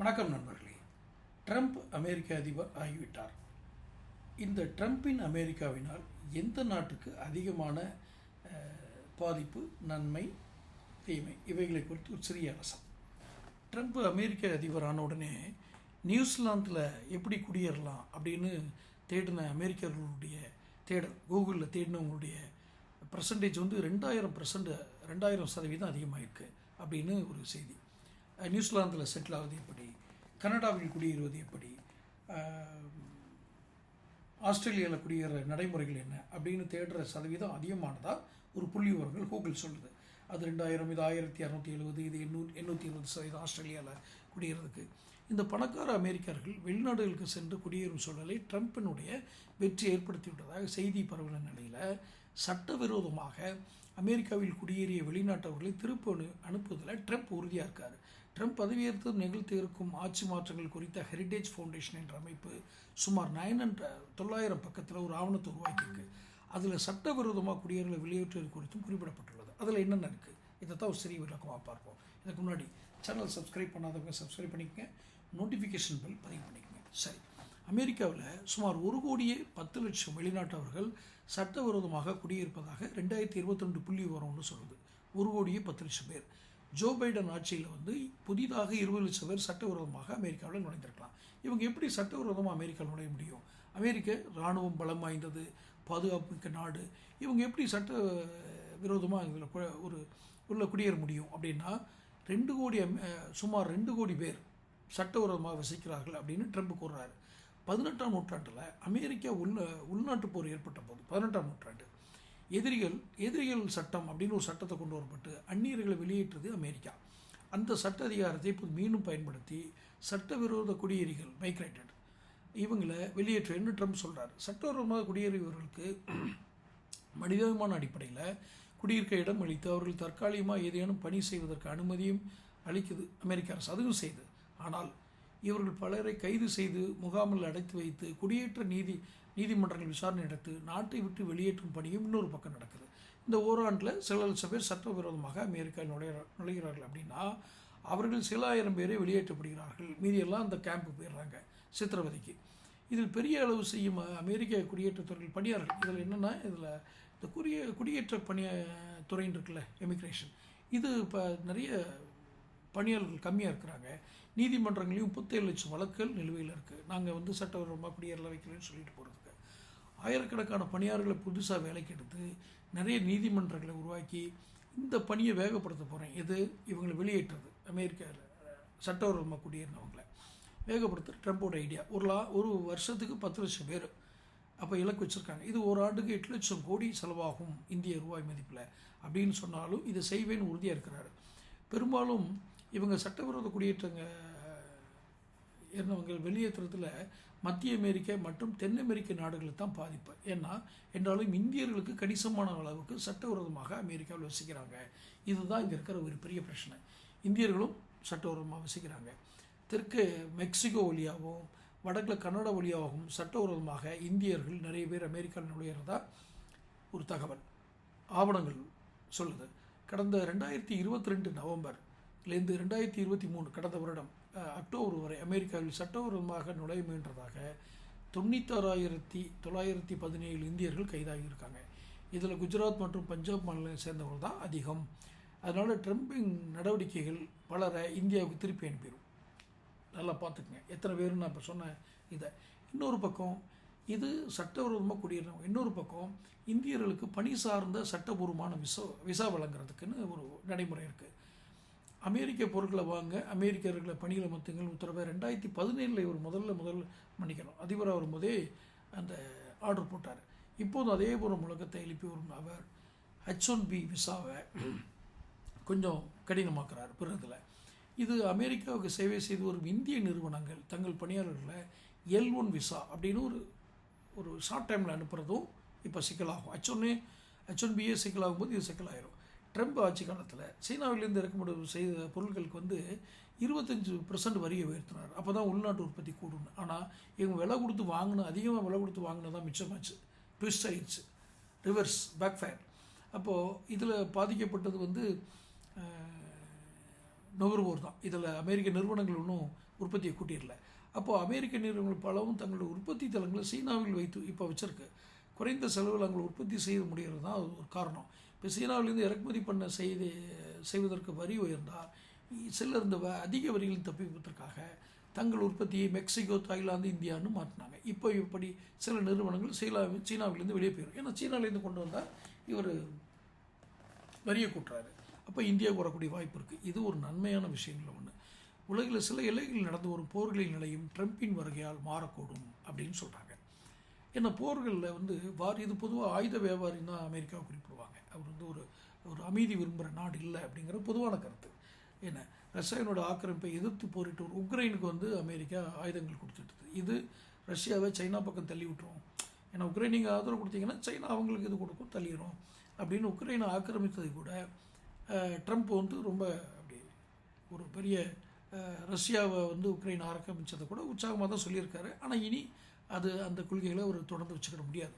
வணக்கம் நண்பர்களே. ட்ரம்ப் அமெரிக்க அதிபர் ஆகிவிட்டார். இந்த ட்ரம்பின் அமெரிக்காவினால் எந்த நாட்டுக்கு அதிகமான பாதிப்பு நன்மை தீமை இவைகளை குறித்து ஒரு சிறிய அரசம். ட்ரம்ப் அமெரிக்க அதிபர் ஆன உடனே நியூசிலாந்தில் எப்படி குடியேறலாம் அப்படின்னு தேடின அமெரிக்கர்களுடைய தேடல் கூகுளில் தேடினவங்களுடைய பர்சன்டேஜ் வந்து ரெண்டாயிரம் பர்சன்ட் ரெண்டாயிரம் சதவீதம் அதிகமாக இருக்குது அப்படின்னு ஒரு செய்தி. நியூசிலாந்தில் செட்டில் ஆவது எப்படி? கனடாவில் குடியேறுவது எப்படி? ஆஸ்திரேலியாவில் குடியேற நடைமுறைகள் என்ன? அப்படின்னு தேடுற சதவீதம் அதிகமானதாக ஒரு புள்ளி விவரங்கள் கூகுள் சொல்லுது. அது ரெண்டாயிரம் இது ஆயிரத்தி இரநூத்தி எழுபது இது எண்ணூறு எண்ணூற்றி இருபது சதவீதம் ஆஸ்திரேலியாவில் குடியேறதுக்கு. இந்த பணக்கார அமெரிக்கர்கள் வெளிநாடுகளுக்கு சென்று குடியேறும் சூழலை ட்ரம்ப்பினுடைய வெற்றி ஏற்படுத்திவிட்டதாக செய்தி பரவல நிலையில் சட்டவிரோதமாக அமெரிக்காவில் குடியேறிய வெளிநாட்டவர்களை திருப்பி அனு அனுப்புவதில் ட்ரம்ப் உறுதியாக இருக்கார். ட்ரம்ப் பதவியேற்று நிகழ்த்தி இருக்கும் ஆட்சி மாற்றங்கள் குறித்த ஹெரிடேஜ் ஃபவுண்டேஷன் என்ற அமைப்பு சுமார் நைன் ஹண்ட்ரட் தொள்ளாயிரம் பக்கத்தில் ஒரு ஆவணத்தை உருவாக்கியிருக்கு. அதில் சட்டவிரோதமாக குடியேறலை வெளியேற்றுவது குறித்தும் குறிப்பிடப்பட்டுள்ளது. அதில் என்னென்ன இருக்குது இதை தான் ஒரு சிறிய விளக்கமாக பார்ப்போம். இதுக்கு முன்னாடி சேனல் சப்ஸ்கிரைப் பண்ணாதவங்க சப்ஸ்கிரைப் பண்ணிக்கங்க. நோட்டிஃபிகேஷன் பில் பதிவு பண்ணிக்கங்க. சரி. அமெரிக்காவில் சுமார் ஒரு கோடியே பத்து லட்சம் வெளிநாட்டவர்கள் சட்டவிரோதமாக குடியிருப்பதாக ரெண்டாயிரத்தி இருபத்தி ரெண்டு புள்ளி விவரம்னு சொல்லுது. ஒரு கோடியே பத்து லட்சம் பேர். ஜோ பைடன் ஆட்சியில் வந்து புதிதாக இருபது லட்சம் பேர் சட்டவிரோதமாக அமெரிக்காவில் நுழைந்திருக்கலாம். இவங்க எப்படி சட்டவிரோதமாக அமெரிக்காவில் நுழைய முடியும்? அமெரிக்க இராணுவம் பலம் வாய்ந்தது பாதுகாப்பு மிக்க நாடு. இவங்க எப்படி சட்ட விரோதமாக இதில் ஒரு உள்ள குடியேற முடியும்? அப்படின்னா ரெண்டு கோடி சுமார் ரெண்டு கோடி பேர் சட்டவிரோதமாக வசிக்கிறார்கள் அப்படின்னு ட்ரம்ப் கூறுறாரு. பதினெட்டாம் நூற்றாண்டில் அமெரிக்கா உள்ள உள்நாட்டு போர் ஏற்பட்ட போது பதினெட்டாம் நூற்றாண்டு எதிரிகள் எதிரிகள் சட்டம் அப்படின்னு ஒரு சட்டத்தை கொண்டு வரப்பட்டு அந்நியர்களை வெளியேற்றது அமெரிக்கா. அந்த சட்ட அதிகாரத்தை இப்போ மீண்டும் பயன்படுத்தி சட்டவிரோத குடியேறிகள் மைக்ரேட்டட் இவங்களை வெளியேற்றுன்னு ட்ரம்ப் சொல்கிறார் சட்டவிரோதமாக குடியேறியவர்களுக்கு மனிதாபிமான அடிப்படையில் குடியிருக்க இடம் அளித்து அவர்கள் தற்காலிகமாக ஏதேனும் பணி செய்வதற்கு அனுமதியும் அளிக்குது அமெரிக்க அரசு. அதுவும் செய்து. ஆனால் இவர்கள் பலரை கைது செய்து முகாமில் அடைத்து வைத்து குடியேற்ற நீதி நீதிமன்றங்கள் விசாரணை நடத்து நாட்டை விட்டு வெளியேற்றும் பணியும் இன்னொரு பக்கம் நடக்குது. இந்த ஓராண்டில் சில லட்சம் பேர் சட்டவிரோதமாக அமெரிக்காவில் நுழைய நுழைகிறார்கள் அப்படின்னா அவர்கள் சில ஆயிரம் பேரே வெளியேற்றப்படுகிறார்கள். மீதியெல்லாம் அந்த கேம்ப்பு போயிடுறாங்க சித்திரவதைக்கு. இதில் பெரிய அளவு செய்யும் அமெரிக்க குடியேற்றத்துறையில் பணியாளர்கள் இதில் என்னென்னா இதில் இந்த குடியே குடியேற்ற பணிய துறைன்னு இருக்குல்ல எமிக்ரேஷன் இது இப்போ நிறைய பணியாளர்கள் கம்மியாக இருக்கிறாங்க. நீதிமன்றங்களையும் முப்பத்தேழு லட்சம் வழக்குகள் நிலுவையில் இருக்குது நாங்கள் வந்து சட்டவிரோதமாக குடியேறல வைக்கலன்னு சொல்லிட்டு போகிறதுக்கு ஆயிரக்கணக்கான பணியாளர்களை புதுசாக வேலைக்கு எடுத்து நிறைய நீதிமன்றங்களை உருவாக்கி இந்த பணியை வேகப்படுத்த போகிறேன் எது? இவங்களை வெளியேற்றுறது அமெரிக்காவில் சட்டவிரோதமாக குடியேறினவங்களை வேகப்படுத்துற ட்ரம்ப்போட ஐடியா. ஒரு லா ஒரு வருஷத்துக்கு பத்து லட்சம் பேர் அப்போ இலக்கு வச்சுருக்காங்க. இது ஒரு ஆண்டுக்கு எட்டு லட்சம் கோடி செலவாகும் இந்திய ரூபாய் மதிப்பில் அப்படின்னு சொன்னாலும் இதை செய்வேன்னு உறுதியாக இருக்கிறாரு. பெரும்பாலும் இவங்க சட்டவிரோத குடியேற்றங்க இருந்தவங்க வெளியேற்றுறதுல மத்திய அமெரிக்க மற்றும் தென் அமெரிக்க நாடுகளுக்கு தான் பாதிப்பு. ஏன்னா என்றாலும் இந்தியர்களுக்கு கணிசமான அளவுக்கு சட்டவிரோதமாக அமெரிக்காவில் வசிக்கிறாங்க. இதுதான் இங்கே இருக்கிற ஒரு பெரிய பிரச்சனை. இந்தியர்களும் சட்டவிரோதமாக வசிக்கிறாங்க. தெற்கு மெக்சிகோ வழியாகவும் வடக்கில் கன்னட வழியாகவும் சட்டவிரோதமாக இந்தியர்கள் நிறைய பேர் அமெரிக்காவில் நுழையிறதா ஒரு தகவல் ஆவணங்கள் சொல்லுது. கடந்த ரெண்டாயிரத்தி இருபத்தி ரெண்டு நவம்பர்லேருந்து ரெண்டாயிரத்தி இருபத்தி மூணு கடந்த வருடம் அக்டோபர் வரை அமெரிக்காவில் சட்டபூர்வமாக நுழைய முயன்றதாக தொண்ணூத்தாறாயிரத்தி தொள்ளாயிரத்தி பதினேழு இந்தியர்கள் கைதாகியிருக்காங்க. இதில் குஜராத் மற்றும் பஞ்சாப் மாநிலங்களை சேர்ந்தவர்கள் தான் அதிகம். அதனால் ட்ரம்பின் நடவடிக்கைகள் பலரை இந்தியாவுக்கு திருப்பி அனுப்பிடும். நல்லா பார்த்துக்குங்க. எத்தனை பேர் நான் இப்போ சொன்ன இதை. இன்னொரு பக்கம் இது சட்டபூர்வமாக குடியேறவங்க இன்னொரு பக்கம் இந்தியர்களுக்கு பணி சார்ந்த சட்டபூர்வமான விசா விசா வழங்குறதுக்குன்னு ஒரு நடைமுறை இருக்குது அமெரிக்க பொருட்களை வாங்க அமெரிக்கர்களை பணியில் மத்துங்கள் உத்தரவை ரெண்டாயிரத்தி பதினேழில் இவர் முதல்ல முதல் மன்னிக்கணும். அதிபராக வரும்போதே அந்த ஆர்டர் போட்டார். இப்போது அதே போல முழக்கத்தை எழுப்பி வரும் அவர் ஹெச் ஒன் பி விசாவை கொஞ்சம் கடினமாக்குறார் பிறகுல. இது அமெரிக்காவுக்கு சேவை செய்து வரும் இந்திய நிறுவனங்கள் தங்கள் பணியாளர்களை எல் ஒன் விசா அப்படின்னு ஒரு ஒரு ஷார்ட் டைமில் அனுப்புகிறதும் இப்போ சிக்கலாகும். ஹெச் ஒன்னே ஹெச் ஒன் பிஏ சிக்கலாகும் போது இது சிக்கலாயிரும். ட்ரம்ப் ஆட்சி காலத்தில் சீனாவிலேருந்து இறக்குமதி செய்த பொருட்களுக்கு வந்து இருபத்தஞ்சு பர்சன்ட் வரியை உயர்த்தினார். அப்போ தான் உள்நாட்டு உற்பத்தி கூடும் ஆனால் இவங்க விலை கொடுத்து வாங்கின அதிகமாக விலை கொடுத்து வாங்கினதான் மிச்சமாச்சு. ட்விஸ்ட் ஆயிடுச்சு ரிவர்ஸ் பேக் ஃபயர் அப்போது இதில் பாதிக்கப்பட்டது வந்து நுகர்வோர் தான். இதில் அமெரிக்க நிறுவனங்கள் ஒன்றும் உற்பத்தியை கூட்டிடல. அப்போது அமெரிக்க நிறுவனங்கள் பலவும் தங்களுடைய உற்பத்தி தளங்களை சீனாவில் வைத்து இப்போ வச்சுருக்கு. குறைந்த செலவில் அங்கே உற்பத்தி செய்ய முடிகிறது தான் ஒரு காரணம். இப்போ சீனாவிலிருந்து இறக்குமதி பண்ண செய்து செய்வதற்கு வரி உயர்ந்தால் சிலர் இந்த வ- அதிக வரிகளில் தப்பிப்பதற்காக தங்கள் உற்பத்தியை மெக்சிகோ தாய்லாந்து இந்தியான்னு மாற்றினாங்க. இப்போ இப்படி சில நிறுவனங்கள் சீனா சீனாவிலேருந்து வெளியே போயிடும் ஏன்னா சீனாவிலேருந்து கொண்டு வந்தால் இவர் வரியை கூட்டுறாரு. அப்போ இந்தியாவுக்கு வரக்கூடிய வாய்ப்பு இருக்குது இது ஒரு நன்மையான விஷயங்கள் ஒன்று உலகில் சில எல்லைகளில் நடந்து வரும் போர்களின் நிலையும் ட்ரம்பின் வருகையால் மாறக்கூடும் அப்படின்னு சொல்கிறாங்க ஏன்னா போர்களில் வந்து வார் இது பொதுவாக ஆயுத வியாபாரின்னு தான் அமெரிக்காவை குறிப்பிடுவாங்க. அவர் வந்து ஒரு ஒரு அமைதி விரும்புகிற நாடு இல்லை அப்படிங்கிற பொதுவான கருத்து. ஏன்னா ரஷ்யாவினோட ஆக்கிரமிப்பை எதிர்த்து போரிட்டு ஒரு உக்ரைனுக்கு வந்து அமெரிக்கா ஆயுதங்கள் கொடுத்துட்டு இது ரஷ்யாவை சைனா பக்கம் தள்ளி விட்டுரும். ஏன்னா உக்ரைன் நீங்கள் ஆதரவு கொடுத்தீங்கன்னா சைனா அவங்களுக்கு இது கொடுக்கும் தள்ளிடும் அப்படின்னு உக்ரைனை ஆக்கிரமித்ததை கூட ட்ரம்ப் வந்து ரொம்ப அப்படி ஒரு பெரிய ரஷ்யாவை வந்து உக்ரைன் ஆக்கிரமித்ததை கூட உற்சாகமாக தான் சொல்லியிருக்காரு. ஆனால் இனி அது அந்த கொள்கைகளை அவர் தொடர்ந்து வச்சுக்கிட முடியாது.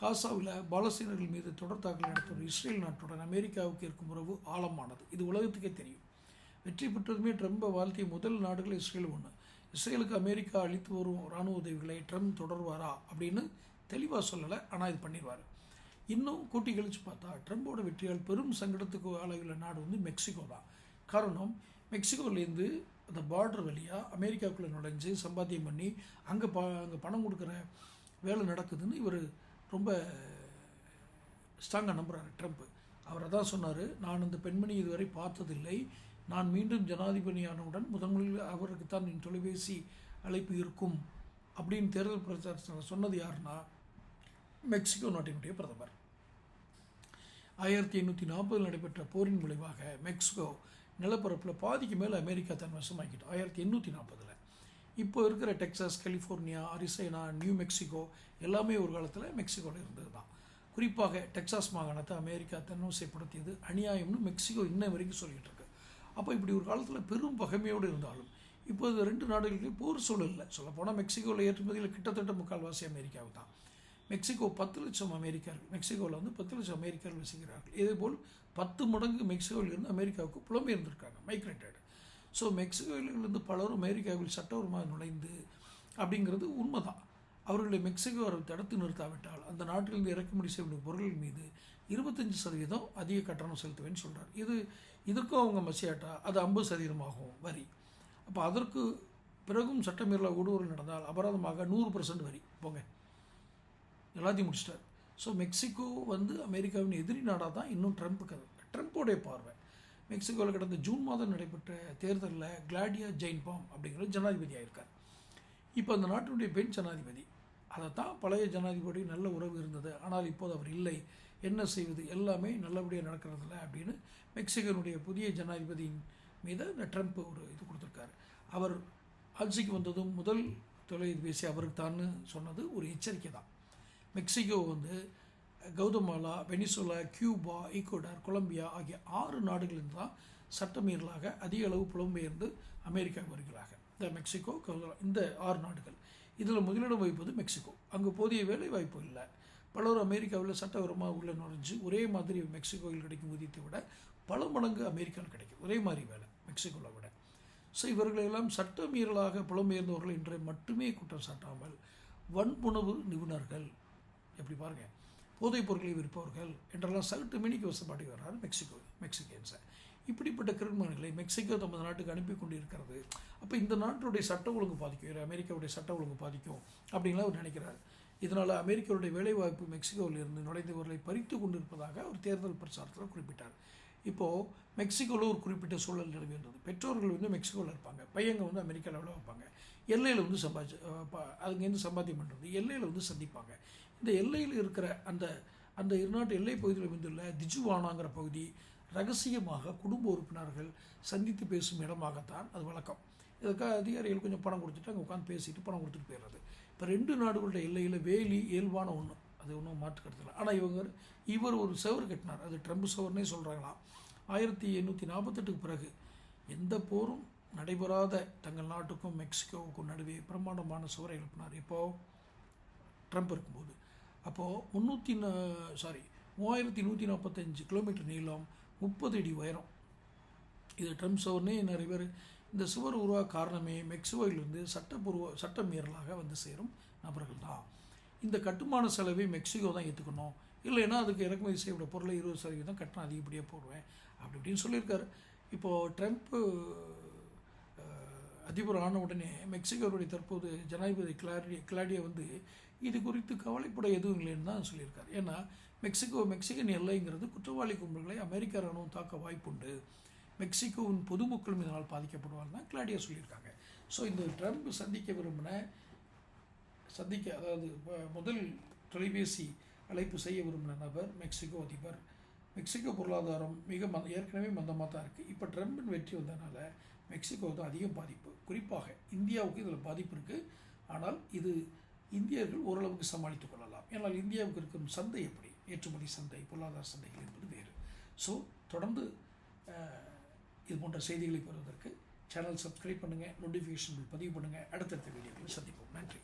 காசாவில் பாலஸ்தீனர்கள் மீது தொடர் தாக்குதல் நடத்தும் இஸ்ரேல் நாட்டுடன் அமெரிக்காவுக்கு இருக்கும் உறவு ஆழமானது. இது உலகத்துக்கே தெரியும். வெற்றி பெற்றதுமே ட்ரம்பை வாழ்த்திய முதல் நாடுகள் இஸ்ரேல் ஒன்று இஸ்ரேலுக்கு அமெரிக்கா அளித்து வரும் இராணுவ உதவிகளை ட்ரம்ப் தொடர்வாரா அப்படின்னு தெளிவாக சொல்லலை ஆனால் இது பண்ணிடுவார் இன்னும் கூட்டி கழித்து பார்த்தா ட்ரம்போட வெற்றியால் பெரும் சங்கடத்துக்கு ஆளாகியுள்ள நாடு வந்து மெக்சிகோ தான் காரணம் மெக்சிகோலேருந்து அந்த பார்டர் வழியாக அமெரிக்காவுக்குள்ளே நுழைஞ்சு சம்பாத்தியம் பண்ணி அங்கே ப அங்கே பணம் கொடுக்குற வேலை நடக்குதுன்னு இவர் ரொம்ப ஸ்ட்ராங்காக நம்புகிறார் ட்ரம்ப். அவர் தான் சொன்னார் நான் இந்த பெண்மணி இதுவரை பார்த்ததில்லை. நான் மீண்டும் ஜனாதிபதியானவுடன் முதன்முதலில் அவருக்கு தான் என் தொலைபேசி அழைப்பு இருக்கும். அப்படின்னு தேர்தல் பிரச்சாரத்தில் சொன்னது யாருன்னா மெக்சிகோ நாட்டினுடைய பிரதமர். ஆயிரத்தி எண்ணூற்றி நாற்பதில் நடைபெற்ற போரின் விளைவாக மெக்சிகோ நிலப்பரப்பில் பாதிக்கு மேலே அமெரிக்கா தன் வசமாக்கிட்டு ஆயிரத்தி எண்ணூற்றி நாற்பதில் இப்போ இருக்கிற Texas California Arizona New Mexico எல்லாமே ஒரு காலத்தில் மெக்சிகோவில் இருந்தது தான் குறிப்பாக டெக்சாஸ் மாகாணத்தை அமெரிக்கா தன்வசைப்படுத்தியது அநியாயம்னு மெக்சிகோ இன்ன வரைக்கும் சொல்லிகிட்டு இருக்கு. அப்போ இப்படி ஒரு காலத்தில் பெரும் பகைமையோடு இருந்தாலும் இப்போது ரெண்டு நாடுகளுக்கு போர் சூழலில் சொல்லப்போனால் மெக்சிகோவில் ஏற்றுமதியில் கிட்டத்தட்ட முக்கால்வாசி அமெரிக்காவுக்கு தான் மெக்சிகோ பத்து லட்சம் அமெரிக்கர்கள் மெக்சிகோவில் வந்து பத்து லட்சம் அமெரிக்கர்கள் வசிக்கிறார்கள். இதேபோல் பத்து மடங்கு மெக்சிகோவிலிருந்து அமெரிக்காவுக்கு புலம்பெயர்ந்திருக்காங்க மைக்ரேட்டட் ஸோ மெக்சிகோவிலிருந்து பலரும் அமெரிக்காவில் சட்டபூர்வமாக நுழைந்து அப்படிங்கிறது உண்மைதான். அவர்களை மெக்சிகோ அரசு தடுத்து நிறுத்தாவிட்டால் அந்த நாட்டிலிருந்து இறக்குமதி செய்யக்கூடிய பொருட்கள் மீது இருபத்தஞ்சி சதவீதம் அதிக கட்டணம் செலுத்துவேன்னு சொல்கிறார் இது இதற்கும் அவங்க மசியாட்டா? அது ஐம்பது சதவீதமாகும் வரி. அப்போ அதற்கு பிறகும் சட்டமீறல ஊடுருவல் நடந்தால் அபராதமாக நூறு பர்சன்ட் வரி. போங்க. எல்லாத்தையும் முடிச்சிட்டார். ஸோ மெக்சிகோ வந்து அமெரிக்காவின் எதிரி நாடாக தான் இன்னும் ட்ரம்ப்புக்கு அது. ட்ரம்ப்போடைய பார்வை. மெக்சிகோவில் கடந்த ஜூன் மாதம் நடைபெற்ற தேர்தலில் கிளாடியா ஜெயின்பாம் அப்படிங்கிற ஜனாதிபதி இருக்கார் இப்போ அந்த நாட்டினுடைய பெண் ஜனாதிபதி. அதைத்தான் பழைய ஜனாதிபதி நல்ல உறவு இருந்தது. ஆனால் இப்போது அவர் இல்லை. என்ன செய்வது? எல்லாமே நல்லபடியாக நடக்கிறதில்ல அப்படின்னு மெக்சிகோனுடைய புதிய ஜனாதிபதியின் மீது இந்த ட்ரம்ப் ஒரு இது கொடுத்துருக்காரு. அவர் ஆட்சிக்கு வந்ததும் முதல் தொலைபேசி அவருக்கு தான் சொன்னது ஒரு எச்சரிக்கை தான் மெக்சிகோ வந்து Guatemala Venezuela Cuba Ecuador Colombia ஆகிய ஆறு நாடுகளிலிருந்து தான் சட்டமீறலாக அதிக அளவு புலம்பெயர்ந்து அமெரிக்கா வருகிறார்கள். இந்த மெக்சிகோ இந்த ஆறு நாடுகள். இதில் முதலிடம் வகிப்பது மெக்சிகோ. அங்கு போதிய வேலை வாய்ப்பு இல்லை. பலர் அமெரிக்காவில் சட்டவரமாக உள்ள நுழைஞ்சு ஒரே மாதிரி மெக்சிகோவில் கிடைக்கும் ஊதியத்தை விட பல மடங்கு அமெரிக்காவில் கிடைக்கும். ஒரே மாதிரி வேலை மெக்சிகோவில் விட. ஸோ இவர்களெல்லாம் சட்ட மீறலாக புலம்பெயர்ந்தவர்கள் என்று மட்டுமே குற்றம் சாட்டாமல் வன்புணர்வு நிபுணர்கள் எப்படி பாருங்கள் போதைப் பொருட்களை விற்பவர்கள் என்றெல்லாம் சகட்டு மினிக்கு வசப்பாட்டி வர்றாரு மெக்சிகோ மெக்சிகன்ஸை. இப்படிப்பட்ட கிரிமினல்களை மெக்சிகோ தமது நாட்டுக்கு அனுப்பி கொண்டு இருக்கிறது அப்போ இந்த நாட்டுடைய சட்ட ஒழுங்கு பாதிக்கும் இல்லை அமெரிக்காவுடைய சட்ட ஒழுங்கு பாதிக்கும் அப்படின்லாம் அவர் நினைக்கிறார். இதனால் அமெரிக்காவுடைய வேலைவாய்ப்பு மெக்சிகோவில் இருந்து நுழைந்தவர்களை பறித்து கொண்டிருப்பதாக அவர் தேர்தல் பிரச்சாரத்தில் குறிப்பிட்டார். இப்போது மெக்சிகோவில் ஒரு குறிப்பிட்ட சூழல் நிலவுகின்றது. பெற்றோர்கள் வந்து மெக்சிகோவில் இருப்பாங்க பையங்க வந்து அமெரிக்காவில் வைப்பாங்க எல்லையில் வந்து சம்பாதி அதுங்கேருந்து சம்பாத்தியம் பண்ணுறது எல்லையில் வந்து சந்திப்பாங்க. இந்த எல்லையில் இருக்கிற அந்த அந்த இருநாட்டு எல்லை பகுதியில் அமைந்துள்ள திஜுவானாங்கிற பகுதி ரகசியமாக குடும்ப உறுப்பினர்கள் சந்தித்து பேசும் இடமாகத்தான் அது வழக்கம். இதுக்காக அதிகாரிகள் கொஞ்சம் பணம் கொடுத்துட்டு அங்கே உட்காந்து பேசிட்டு பணம் கொடுத்துட்டு போயிடுறது. இப்போ ரெண்டு நாடுகளுடைய எல்லையில் வேலி இயல்பான ஒன்று அது ஒன்றும் மாற்றுக்கிறதுல ஆனால் இவங்க இவர் ஒரு செவர் கட்டினார். அது ட்ரம்ப் செவர்னே சொல்கிறாங்களாம் ஆயிரத்தி எண்ணூற்றி நாற்பத்தெட்டுக்கு பிறகு எந்த போரும் நடைபெறாத தங்கள் நாட்டுக்கும் மெக்சிகோவுக்கும் நடுவே பிரம்மாண்டமான சுவரை எழுப்பினார். இப்போது ட்ரம்ப் இருக்கும்போது. அப்போது முந்நூற்றி சாரி மூவாயிரத்தி நூற்றி நாற்பத்தஞ்சு கிலோமீட்டர் நீளம் முப்பது அடி உயரம். இது ட்ரம்ப் சவர்னே நிறைய பேர் இந்த சுவர் உருவாக காரணமே மெக்சிகோவிலிருந்து சட்டப்பூர்வ சட்ட மீறலாக வந்து சேரும் நபர்கள் தான். இந்த கட்டுமான செலவை மெக்சிகோ தான் ஏற்றுக்கணும் இல்லைன்னா அதுக்கு இறக்குமதி செய்யப்பட பொருளை இருபது சதவீதம் கட்டணம் அதிகப்படியாக போடுவேன் அப்படி இப்படின்னு சொல்லியிருக்காரு. இப்போது ட்ரம்ப்பு அதிபர் ஆன உடனே மெக்சிகோவுடைய தற்போது ஜனாதிபதி கிளாடி கிளாடியா வந்து இது குறித்து கவலைப்பட எதுவும் இல்லைன்னு தான் சொல்லியிருக்காரு. ஏன்னா மெக்சிகோ மெக்சிகன் எல்லைங்கிறது குற்றவாளி கும்பல்களை அமெரிக்க இராணுவம் தாக்க வாய்ப்புண்டு. மெக்சிகோவின் பொதுமக்களும் இதனால் பாதிக்கப்படுவார் தான் கிளாடியா சொல்லியிருக்காங்க. ஸோ இந்த ட்ரம்ப் சந்திக்க விரும்பின சந்திக்க அதாவது முதல் தொலைபேசி அழைப்பு செய்ய விரும்பின நபர் மெக்சிகோ அதிபர். மெக்சிகோ பொருளாதாரம் மிக மந்த ஏற்கனவே மந்தமாக தான் இருக்குது இப்போ ட்ரம்பின் வெற்றி வந்ததுனால மெக்சிகோ தான் அதிகம் பாதிப்பு. குறிப்பாக இந்தியாவுக்கு இதில் பாதிப்பு இருக்குது ஆனால் இது இந்தியர்கள் ஓரளவுக்கு சமாளித்துக் கொள்ளலாம். ஏனால் இந்தியாவுக்கு இருக்கும் சந்தை எப்படி? ஏற்றுமதி சந்தை பொருளாதார சந்தைகள் என்பது வேறு. ஸோ தொடர்ந்து இது போன்ற செய்திகளை பெறுவதற்கு சேனல் சப்ஸ்கிரைப் பண்ணுங்கள் நோட்டிஃபிகேஷன்கள் பதிவு பண்ணுங்கள் அடுத்தடுத்த வீடியோக்களை சந்திப்போம். நன்றி.